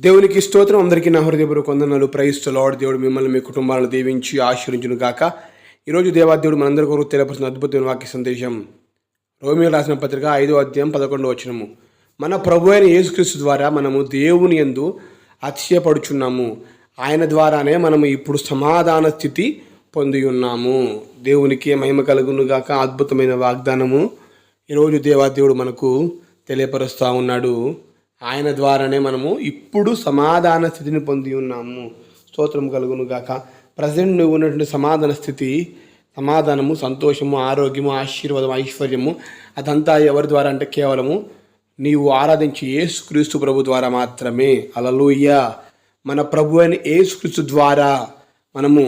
దేవునికి స్తోత్రం. అందరికీ నా హృదయపూర్వక వందనాలు. ప్రైస్తు లార్డ్ దేవుడు మిమ్మల్ని మీ కుటుంబాలను దీవించి ఆశీర్వించును గాక. ఈరోజు దేవాదేవుడు మనందరి కొరకు తెలియపరిచిన అద్భుతమైన వాక్య సందేశం. రోమియో రాసిన పత్రిక ఐదో అధ్యాయం పదకొండవ వచనము. మన ప్రభు అయిన యేసుక్రీస్తు ద్వారా మనము దేవుని యందు అతిశయపడుచున్నాము. ఆయన ద్వారానే మనము ఇప్పుడు సమాధాన స్థితి పొంది ఉన్నాము. దేవునికి మహిమ కలుగును గాక. అద్భుతమైన వాగ్దానము. ఈరోజు దేవాదేవుడు మనకు తెలియపరుస్తూ ఉన్నాడు. ఆయన ద్వారానే మనము ఇప్పుడు సమాధాన స్థితిని పొంది ఉన్నాము. స్తోత్రం కలుగును గాక ప్రజెంట్ నువ్వు ఉన్నటువంటి సమాధాన స్థితి సమాధానము సంతోషము ఆరోగ్యము ఆశీర్వాదం ఐశ్వర్యము అదంతా ఎవరి ద్వారా అంటే కేవలము నీవు ఆరాధించి ఏసుక్రీస్తు ప్రభు ద్వారా మాత్రమే. అలలుయ్య మన ప్రభు అయిన ఏసుక్రీస్తు ద్వారా మనము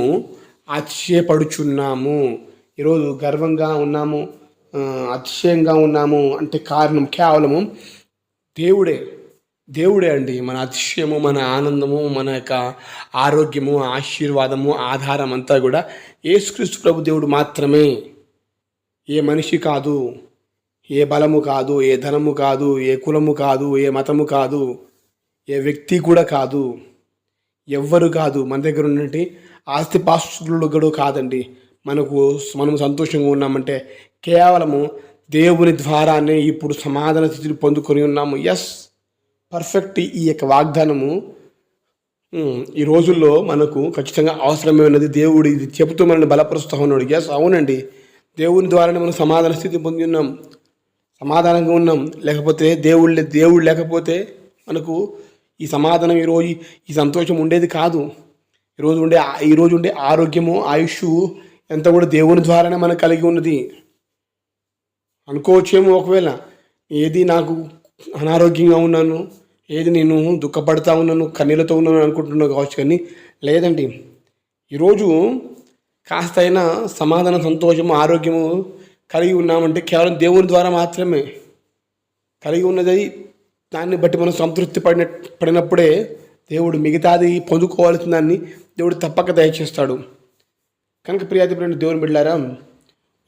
అతిశయపడుచున్నాము ఈరోజు గర్వంగా ఉన్నాము అతిశయంగా ఉన్నాము అంటే కారణం కేవలము దేవుడే. దేవుడే అండి. మన అతిశయము మన ఆనందము మన యొక్క ఆరోగ్యము ఆశీర్వాదము ఆధారం అంతా కూడా యేసుక్రీస్తు ప్రభు దేవుడు మాత్రమే. ఏ మనిషి కాదు ఏ బలము కాదు ఏ ధనము కాదు ఏ కులము కాదు ఏ మతము కాదు ఏ వ్యక్తి కూడా కాదు ఎవ్వరు కాదు. మన దగ్గర ఉన్నటువంటి ఆస్తిపాస్తులు కూడా కాదండి. మనకు మనం సంతోషంగా ఉన్నామంటే కేవలము దేవుని ద్వారానే ఇప్పుడు సమాధాన స్థితిని పొందుకొని ఉన్నాము. ఎస్ పర్ఫెక్ట్ ఈ యొక్క వాగ్దానము ఈ రోజుల్లో మనకు ఖచ్చితంగా అవసరమైనది దేవుడు ఇది చెబుతూ మనల్ని బలపరుస్తూ ఉన్నాడు. ఎస్ అవునండి. దేవుని ద్వారానే మనం సమాధాన స్థితి పొంది ఉన్నాం. సమాధానంగా ఉన్నాం. లేకపోతే దేవుడు దేవుడు లేకపోతే మనకు ఈ సమాధానం ఈరోజు ఈ సంతోషం ఉండేది కాదు. ఈరోజు ఉండే ఈరోజు ఉండే ఆరోగ్యము ఆయుష్ ఎంత కూడా దేవుని ద్వారానే మనకు కలిగి ఉన్నది. అనుకోవచ్చేమో ఒకవేళ ఏది నాకు అనారోగ్యంగా ఉన్నాను ఏది నేను దుఃఖపడతా ఉన్నాను కన్నీళ్ళతో ఉన్నాను అనుకుంటున్నాను కావచ్చు కానీ లేదండి. ఈరోజు కాస్త అయినా సమాధాన సంతోషము ఆరోగ్యము కలిగి ఉన్నామంటే కేవలం దేవుని ద్వారా మాత్రమే. కలిగి ఉన్నది దాన్ని బట్టి మనం సంతృప్తి పడిన పడినప్పుడే దేవుడు మిగతాది పొందుకోవాల్సిన దాన్ని దేవుడు తప్పక దయచేస్తాడు. కనుక ప్రియాతి దేవుని బిడ్డారా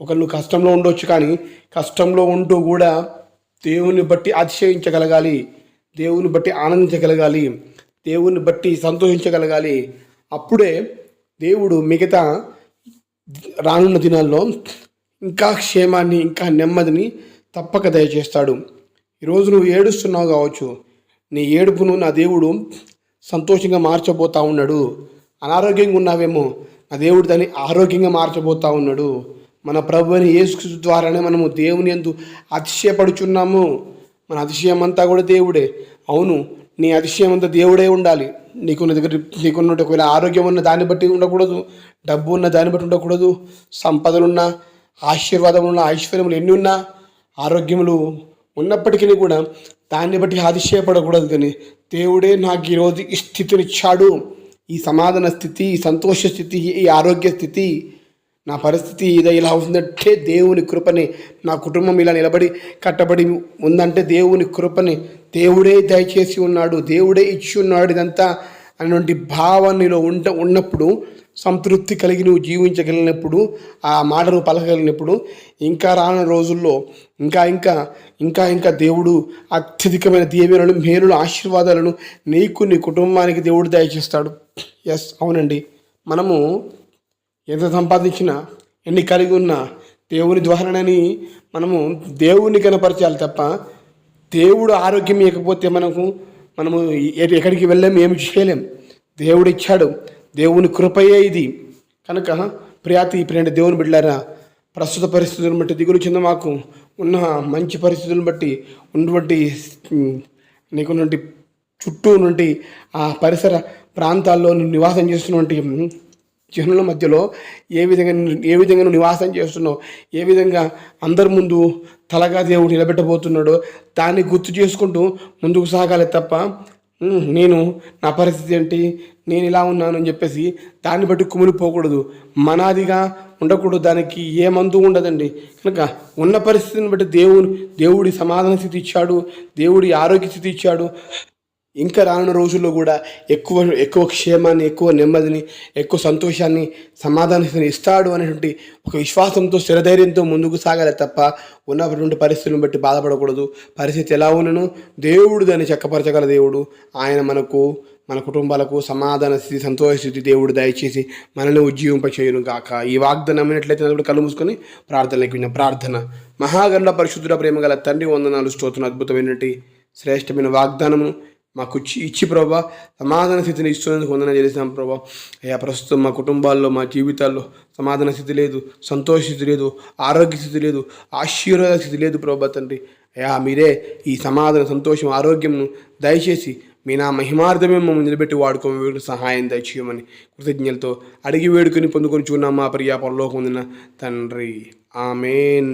ఒకళ్ళు కష్టంలో ఉండొచ్చు కానీ కష్టంలో ఉంటూ కూడా దేవుని బట్టి అతిశయించగలగాలి దేవుని బట్టి ఆనందించగలగాలి దేవుని బట్టి సంతోషించగలగాలి. అప్పుడే దేవుడు మిగతా రానున్న దినాల్లో ఇంకా క్షేమాన్ని ఇంకా నెమ్మదిని తప్పక దయచేస్తాడు. ఈరోజు నువ్వు ఏడుస్తున్నావు కావచ్చు. నీ ఏడుపును నా దేవుడు సంతోషంగా మార్చబోతా ఉన్నాడు. అనారోగ్యంగా ఉన్నావేమో. నా దేవుడు దాన్ని ఆరోగ్యంగా మార్చబోతా ఉన్నాడు. మన ప్రభు అని యేసుక్రీస్తు ద్వారానే మనము దేవుని ఎందు అతిశయపడుచున్నాము. మన అతిశయం అంతా కూడా దేవుడే. అవును నీ అతిశయం అంతా దేవుడే ఉండాలి. నీకున్న దగ్గర నీకున్న ఒకవేళ ఆరోగ్యం ఉన్న దాన్ని బట్టి ఉండకూడదు డబ్బు ఉన్న దాన్ని బట్టి ఉండకూడదు సంపదలున్నా ఆశీర్వాదం ఉన్న ఐశ్వర్యములు ఎన్ని ఉన్నా ఆరోగ్యములు ఉన్నప్పటికీ కూడా దాన్ని బట్టి అతిశయపడకూడదు కానీ దేవుడే నాకు ఈరోజు ఈ స్థితినిచ్చాడు ఈ సమాధాన స్థితి ఈ సంతోష స్థితి ఈ ఆరోగ్య స్థితి. నా పరిస్థితి ఇదే ఇలా ఉందంటే దేవుని కృపని. నా కుటుంబం ఇలా నిలబడి కట్టబడి ఉందంటే దేవుని కృపని. దేవుడే దయచేసి ఉన్నాడు దేవుడే ఇచ్చి ఉన్నాడు ఇదంతా అటువంటి భావనలో ఉంట ఉన్నప్పుడు సంతృప్తి కలిగి నువ్వు జీవించగలిగినప్పుడు ఆ మాట నువ్వు పలకగలిగినప్పుడు ఇంకా రాని రోజుల్లో ఇంకా ఇంకా ఇంకా ఇంకా దేవుడు అత్యధికమైన దీవెనలు మేలులు ఆశీర్వాదాలను నీకు నీ కుటుంబానికి దేవుడు దయచేస్తాడు. ఎస్ అవునండి. మనము ఎంత సంపాదించినా ఎన్ని కలిగి ఉన్నా దేవుని ద్వారానని మనము దేవుని కనపరచాలి తప్ప దేవుడు ఆరోగ్యం ఇవ్వకపోతే మనకు మనము ఎక్కడికి వెళ్ళాము ఏమి చేయలేం. దేవుడు ఇచ్చాడు. దేవుని కృపయే ఇది. కనుక ప్రియాతి ప్రియంట దేవుని బిడ్డారా ప్రస్తుత పరిస్థితులను బట్టి దిగులు చెంద మాకు ఉన్న మంచి పరిస్థితులను బట్టి ఉన్నటువంటి నీకున్నటువంటి చుట్టూ నుండి ఆ పరిసర ప్రాంతాల్లో నివాసం చేస్తున్నటువంటి జనుల మధ్యలో ఏ విధంగా ఏ విధంగా నువ్వు నివాసం చేస్తున్నావు ఏ విధంగా అందరి ముందు తలగా దేవుడు నిలబెట్టబోతున్నాడో దాన్ని గుర్తు చేసుకుంటూ ముందుకు సాగాలి తప్ప నేను నా పరిస్థితి ఏంటి? నేను ఇలా ఉన్నాను అని చెప్పేసి దాన్ని బట్టి కుమిలిపోకూడదు మనాదిగా ఉండకూడదు. దానికి ఏ మందు ఉండదండి. కనుక ఉన్న పరిస్థితిని బట్టి దేవుని దేవుడి సమాధాన స్థితి ఇచ్చాడు దేవుడి ఆరోగ్య స్థితి ఇచ్చాడు ఇంకా రానున్న రోజుల్లో కూడా ఎక్కువ ఎక్కువ క్షేమాన్ని ఎక్కువ నెమ్మదిని ఎక్కువ సంతోషాన్ని సమాధానం ఇస్తాడు అనేటువంటి ఒక విశ్వాసంతో స్థిరధైర్యంతో ముందుకు సాగాలి తప్ప ఉన్నటువంటి పరిస్థితులను బట్టి బాధపడకూడదు. పరిస్థితి ఎలా ఉన్నను దేవుడు దాన్ని చక్కపరచగల దేవుడు. ఆయన మనకు మన కుటుంబాలకు సమాధాన స్థితి సంతోష స్థితి దేవుడు దయచేసి మనల్ని ఉజ్జీవింప చేయను గాక. ఈ వాగ్దానం అయినట్లయితే కూడా కళ్ళు మూసుకొని ప్రార్థనలకు విన్న ప్రార్థన. మహాగండ పరిశుద్ధుల ప్రేమ గల తండ్రి వందనాలు స్తోత్రం అద్భుతమైనటువంటి శ్రేష్టమైన వాగ్దానము. మాకు ఇచ్చి ఇచ్చి ప్రభా సమాధాన స్థితిని ఇస్తున్నందుకు వందన చేసాం ప్రభా. అయ్యా ప్రస్తుతం మా కుటుంబాల్లో మా జీవితాల్లో సమాధాన స్థితి లేదు సంతోష స్థితి లేదు ఆరోగ్య స్థితి లేదు ఆశీర్వాద స్థితి లేదు ప్రభా తండ్రి. అయ్యా మీరే ఈ సమాధాన సంతోషం ఆరోగ్యంను దయచేసి మీ నా మహిమార్థమే మమ్మల్ని నిలబెట్టి వాడుకోమని సహాయం దయచేయమని కృతజ్ఞతలతో అడిగి వేడుకొని పొందుకొని చూన్నాం మా ప్రియా పొరలోకి ఉందిన తండ్రి. ఆమెన్.